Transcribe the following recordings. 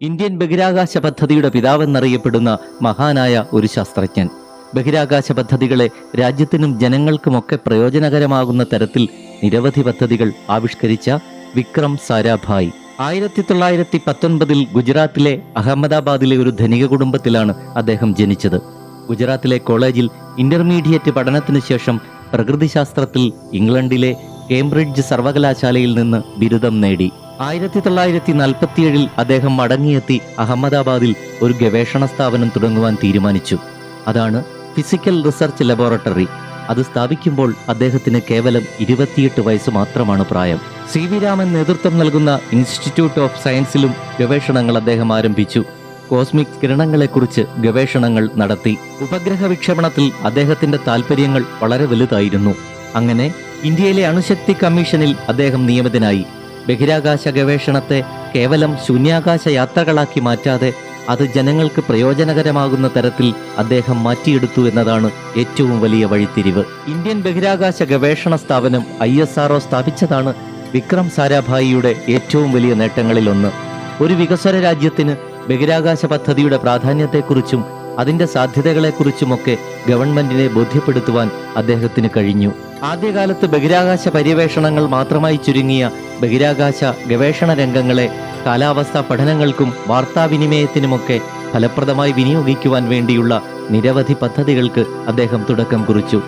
Indian ബഹിരാകാശ പദ്ധതിയുടെ പിതാവെന്നറിയപ്പെടുന്ന മഹാനായ ഒരു ശാസ്ത്രജ്ഞൻ. ബഹിരാകാശ പദ്ധതികളെ രാജ്യത്തിനും ജനങ്ങൾക്കുമൊക്കെ പ്രയോജനകരമാകുന്ന തരത്തിൽ നിരവധി പദ്ധതികൾ ആവിഷ്കരിച്ച വിക്രം സാരാഭായ്. ആയിരത്തി തൊള്ളായിരത്തി പത്തൊൻപതിൽ ഗുജറാത്തിലെ അഹമ്മദാബാദിലെ ഒരു ധനിക കുടുംബത്തിലാണ് അദ്ദേഹം ജനിച്ചത്. ഗുജറാത്തിലെ കോളേജിൽ ഇന്റർമീഡിയറ്റ് പഠനത്തിനു ശേഷം പ്രകൃതിശാസ്ത്രത്തിൽ ഇംഗ്ലണ്ടിലെ കേംബ്രിഡ്ജ് സർവകലാശാലയിൽ നിന്ന് ബിരുദം നേടി. ആയിരത്തി തൊള്ളായിരത്തി നാൽപ്പത്തിയേഴിൽ അദ്ദേഹം മടങ്ങിയെത്തി അഹമ്മദാബാദിൽ ഒരു ഗവേഷണ സ്ഥാപനം തുടങ്ങുവാൻ തീരുമാനിച്ചു. അതാണ് ഫിസിക്കൽ റിസർച്ച് ലബോറട്ടറി. അത് സ്ഥാപിക്കുമ്പോൾ അദ്ദേഹത്തിന് കേവലം ഇരുപത്തിയെട്ട് വയസ്സ് മാത്രമാണ് പ്രായം. സി വി രാമൻ നേതൃത്വം നൽകുന്ന ഇൻസ്റ്റിറ്റ്യൂട്ട് ഓഫ് സയൻസിലും ഗവേഷണങ്ങൾ അദ്ദേഹം ആരംഭിച്ചു. കോസ്മിക് കിരണങ്ങളെക്കുറിച്ച് ഗവേഷണങ്ങൾ നടത്തി. ഉപഗ്രഹ വിക്ഷേപണത്തിൽ അദ്ദേഹത്തിന്റെ താൽപ്പര്യങ്ങൾ വളരെ വലുതായിരുന്നു. അങ്ങനെ ഇന്ത്യയിലെ അണുശക്തി കമ്മീഷനിൽ അദ്ദേഹം നിയമിതനായി. ബഹിരാകാശ ഗവേഷണത്തെ കേവലം ശൂന്യാകാശ യാത്രകളാക്കി മാറ്റാതെ അത് ജനങ്ങൾക്ക് പ്രയോജനകരമാകുന്ന തരത്തിൽ അദ്ദേഹം മാറ്റിയെടുത്തു എന്നതാണ് ഏറ്റവും വലിയ വഴിത്തിരിവ്. ഇന്ത്യൻ ബഹിരാകാശ ഗവേഷണ സ്ഥാപനം ഐ എസ് ആർഒ സ്ഥാപിച്ചതാണ് വിക്രം സാരാഭായിയുടെ ഏറ്റവും വലിയ നേട്ടങ്ങളിലൊന്ന് ഒരു വികസ്വര രാജ്യത്തിന് ബഹിരാകാശ പദ്ധതിയുടെ പ്രാധാന്യത്തെക്കുറിച്ചും അതിന്റെ സാധ്യതകളെക്കുറിച്ചുമൊക്കെ ഗവൺമെന്റിനെ ബോധ്യപ്പെടുത്തുവാൻ അദ്ദേഹത്തിന് കഴിഞ്ഞു. ആദ്യകാലത്ത് ബഹിരാകാശ പര്യവേഷണങ്ങൾ മാത്രമായി ചുരുങ്ങിയ ബഹിരാകാശ ഗവേഷണ രംഗങ്ങളെ കാലാവസ്ഥാ പഠനങ്ങൾക്കും വാർത്താവിനിമയത്തിനുമൊക്കെ ഫലപ്രദമായി വിനിയോഗിക്കുവാൻ വേണ്ടിയുള്ള നിരവധി പദ്ധതികൾക്ക് അദ്ദേഹം തുടക്കം കുറിച്ചു.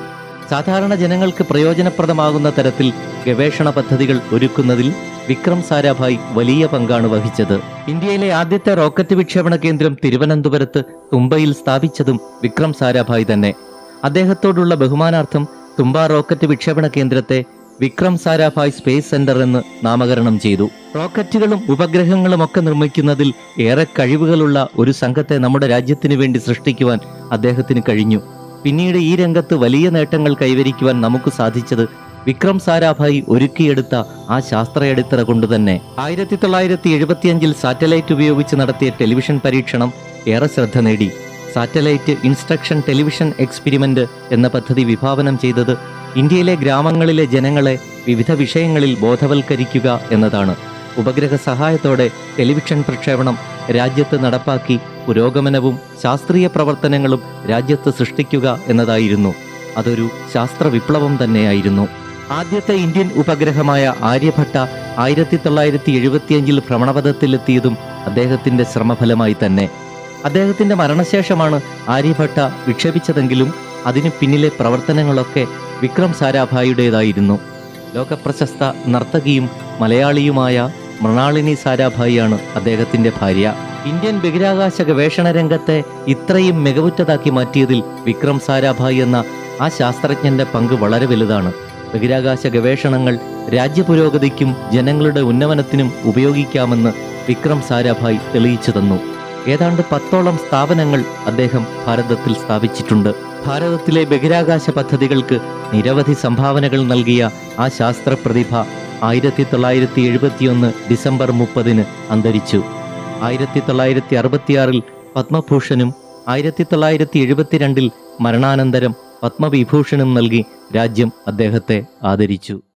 സാധാരണ ജനങ്ങൾക്ക് പ്രയോജനപ്രദമാകുന്ന തരത്തിൽ ഗവേഷണ പദ്ധതികൾ ഒരുക്കുന്നതിൽ വിക്രം സാരാഭായ് വലിയ പങ്കാണ് വഹിച്ചത്. ഇന്ത്യയിലെ ആദ്യത്തെ റോക്കറ്റ് വിക്ഷേപണ കേന്ദ്രം തിരുവനന്തപുരത്ത് തുമ്പയിൽ സ്ഥാപിച്ചതും വിക്രം സാരാഭായ് തന്നെ. അദ്ദേഹത്തോടുള്ള ബഹുമാനാർത്ഥം തുമ്പ റോക്കറ്റ് വിക്ഷേപണ കേന്ദ്രത്തെ വിക്രം സാരാഭായ് സ്പേസ് സെന്റർ എന്ന് നാമകരണം ചെയ്തു. റോക്കറ്റുകളും ഉപഗ്രഹങ്ങളും ഒക്കെ നിർമ്മിക്കുന്നതിൽ ഏറെ കഴിവുകളുള്ള ഒരു സംഘത്തെ നമ്മുടെ രാജ്യത്തിനു വേണ്ടി സൃഷ്ടിക്കുവാൻ അദ്ദേഹത്തിന് കഴിഞ്ഞു. പിന്നീട് ഈ രംഗത്ത് വലിയ നേട്ടങ്ങൾ കൈവരിക്കുവാൻ നമുക്ക് സാധിച്ചത് വിക്രം സാരാഭായി ഒരുക്കിയെടുത്ത ആ ശാസ്ത്രയടിത്തറ കൊണ്ടുതന്നെ ആയിരത്തി തൊള്ളായിരത്തി എഴുപത്തിയഞ്ചിൽ സാറ്റലൈറ്റ് ഉപയോഗിച്ച് നടത്തിയ ടെലിവിഷൻ പരീക്ഷണം ഏറെ ശ്രദ്ധ നേടി. സാറ്റലൈറ്റ് ഇൻസ്ട്രക്ഷൻ ടെലിവിഷൻ എക്സ്പെരിമെന്റ് എന്ന പദ്ധതി വിഭാവനം ചെയ്തത് ഇന്ത്യയിലെ ഗ്രാമങ്ങളിലെ ജനങ്ങളെ വിവിധ വിഷയങ്ങളിൽ ബോധവൽക്കരിക്കുക എന്നതാണ്. ഉപഗ്രഹ സഹായത്തോടെ ടെലിവിഷൻ പ്രക്ഷേപണം രാജ്യത്ത് നടപ്പാക്കി പുരോഗമനവും ശാസ്ത്രീയ പ്രവർത്തനങ്ങളും രാജ്യത്ത് സൃഷ്ടിക്കുക എന്നതായിരുന്നു. അതൊരു ശാസ്ത്ര വിപ്ലവം തന്നെയായിരുന്നു. ആദ്യത്തെ ഇന്ത്യൻ ഉപഗ്രഹമായ ആര്യഭട്ട ആയിരത്തി തൊള്ളായിരത്തി എഴുപത്തിയഞ്ചിൽ ഭ്രമണപഥത്തിലെത്തിയതും അദ്ദേഹത്തിന്റെ ശ്രമഫലമായി തന്നെ. അദ്ദേഹത്തിന്റെ മരണശേഷമാണ് ആര്യഭട്ട വിക്ഷേപിച്ചതെങ്കിലും അതിനു പിന്നിലെ പ്രവർത്തനങ്ങളൊക്കെ വിക്രം സാരാഭായിയുടേതായിരുന്നു. ലോകപ്രശസ്ത നർത്തകിയും മലയാളിയുമായ മൃണാളിനി സാരാഭായിയാണ് അദ്ദേഹത്തിന്റെ ഭാര്യ. ഇന്ത്യൻ ബഹിരാകാശ ഗവേഷണ രംഗത്തെ ഇത്രയും മികവുറ്റതാക്കി മാറ്റിയതിൽ വിക്രം സാരാഭായി എന്ന ആ ശാസ്ത്രജ്ഞന്റെ പങ്ക് വളരെ വലുതാണ്. ബഹിരാകാശ ഗവേഷണങ്ങൾ രാജ്യപുരോഗതിക്കും ജനങ്ങളുടെ ഉന്നമനത്തിനും ഉപയോഗിക്കാമെന്ന് വിക്രം സാരാഭായ് തെളിയിച്ചു തന്നു. ഏതാണ്ട് പത്തോളം സ്ഥാപനങ്ങൾ അദ്ദേഹം ഭാരതത്തിൽ സ്ഥാപിച്ചിട്ടുണ്ട്. ഭാരതത്തിലെ ബഹിരാകാശ പദ്ധതികൾക്ക് നിരവധി സംഭാവനകൾ നൽകിയ ആ ശാസ്ത്ര പ്രതിഭ ആയിരത്തി തൊള്ളായിരത്തി എഴുപത്തിയൊന്ന് ഡിസംബർ മുപ്പതിന് അന്തരിച്ചു. ആയിരത്തി തൊള്ളായിരത്തി അറുപത്തിയാറിൽ പത്മഭൂഷണും ആയിരത്തി തൊള്ളായിരത്തി എഴുപത്തിരണ്ടിൽ മരണാനന്തരം പത്മവിഭൂഷണും നൽകി രാജ്യം അദ്ദേഹത്തെ ആദരിച്ചു.